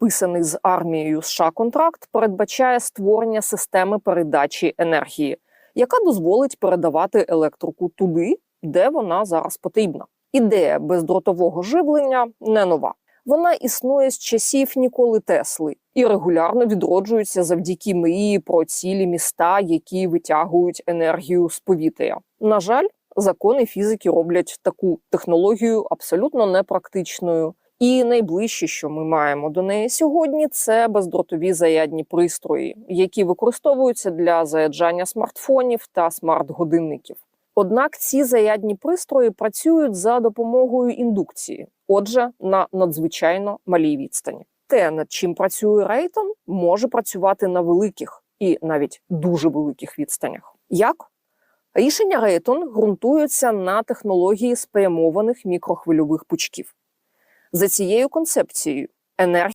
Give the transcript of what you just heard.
Підписаний з армією США контракт передбачає створення системи передачі енергії, яка дозволить передавати електрику туди, де вона зараз потрібна. Ідея бездротового живлення не нова. Вона існує з часів Ніколи Тесли і регулярно відроджується завдяки мрії про цілі міста, які витягують енергію з повітря. На жаль, закони фізики роблять таку технологію абсолютно непрактичною. І найближче, що ми маємо до неї сьогодні, це бездротові зарядні пристрої, які використовуються для заряджання смартфонів та смарт-годинників. Однак ці зарядні пристрої працюють за допомогою індукції, отже, на надзвичайно малій відстані. Те, над чим працює Рейтон, може працювати на великих і навіть дуже великих відстанях. Як? Рішення Рейтон ґрунтуються на технології спрямованих мікрохвильових пучків. За цією концепцією. Енергія